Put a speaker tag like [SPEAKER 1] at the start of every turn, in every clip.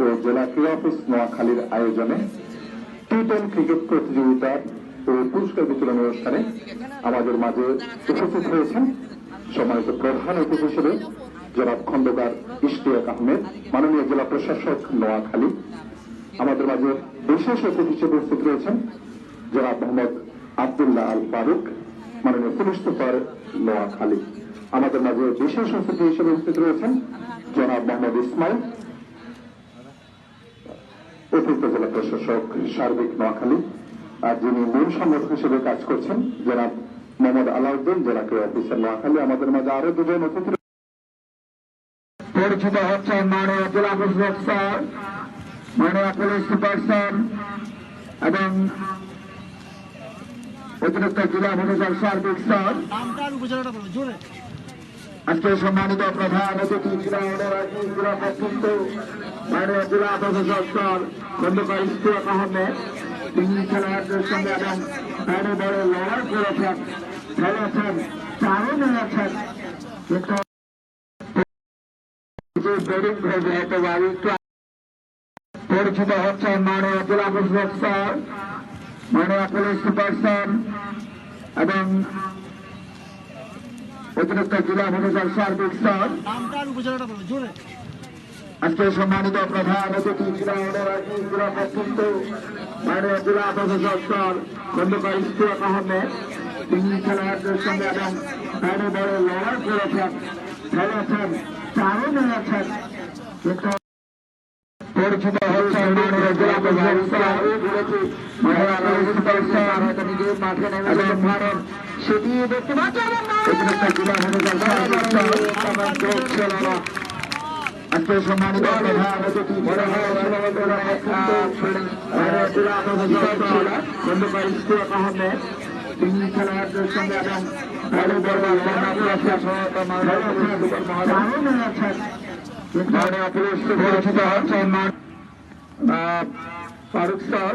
[SPEAKER 1] ও জেলা ক্রীড়া অফিস নোয়াখালীর আয়োজনে টি টেন ক্রিকেট প্রতিযোগিতার ও পুরস্কার বিতরণ অনুষ্ঠানে আমাদের মাঝে উপস্থিত হয়েছেন সম্মানিত প্রধান অতিথি হিসেবে জনাব খন্দকার ইশতিয়াক আহমেদ, মাননীয় জেলা প্রশাসক নোয়াখালী। আমাদের মাঝে বিশেষ অতিথি হিসেবে উপস্থিত রয়েছেন জনাব মোহাম্মদ আবদুল্লাহ আল ফারুক, মাননীয় পুলিশ সুপার নোয়াখালী। আমাদের মাঝে বিশেষ অতিথি হিসেবে উপস্থিত রয়েছেন জনাব মোহাম্মদ ইসমাইল অতিরিক্ত জেলা প্রশাসক সার্বিক নোয়াখালী আর যিনি মূল সংগঠক হিসেবে কাজ করছেন জনাব মোহাম্মদ আলাউদ্দিন জেলা ক্রীড়া অফিসার নোয়াখালী আমাদের মাঝে আরও দুজন অতিথি
[SPEAKER 2] পরিচিত হচ্ছেন মাননীয় জেলা প্রশাসক স্যার মাননীয় পুলিশ সুপার স্যার এবং অতিরিক্ত জেলা প্রশাসক সার্বিক স্যার। আজকে সম্মানিত প্রধান অতিথি জেলা জেলা প্রশাসক খন্দকার ইস্তিয়াক আহমেদ। তিনি খেলোয়াড়দের সঙ্গে এবং বাইরে বড় লড়াই করেছেন, খেলেছেন চারও বাড়ি পরিচিত হচ্ছেন মাননীয় জেলা প্রশাসক স্যার মাননীয় পুলিশ এবং অতিরিক্ত জেলা প্রশাসক সার্বিক স্যার। আজকে সম্মানিত প্রধান অতিথি জেলা জেলা নেতৃত্ব মাননীয় জেলা প্রশাসক স্যার খন্দকার ইস্তিয়াক আহমেদ। তিনি খেলোয়াড়দের সঙ্গে এবং বাইরে বড় লড়াই করেছেন খেলেছেন চারও কিন্তু পরিচিত হচ্ছেন মাননীয় জেলা প্রশাসক স্যার। মাঠে নেমে সেটি দেখতে পাচ্ছেন আজকে সম্মানিত প্রধান অতিথি বড় খন্দকার ইস্তিয়াক আহমেদ ফারুক স্যার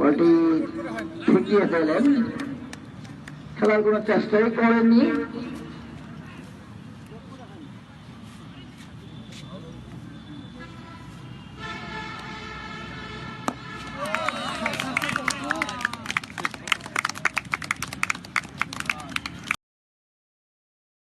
[SPEAKER 2] বলটি ঠেকিয়ে ফেলেন খেলার কোনো চেষ্টাই করেননি।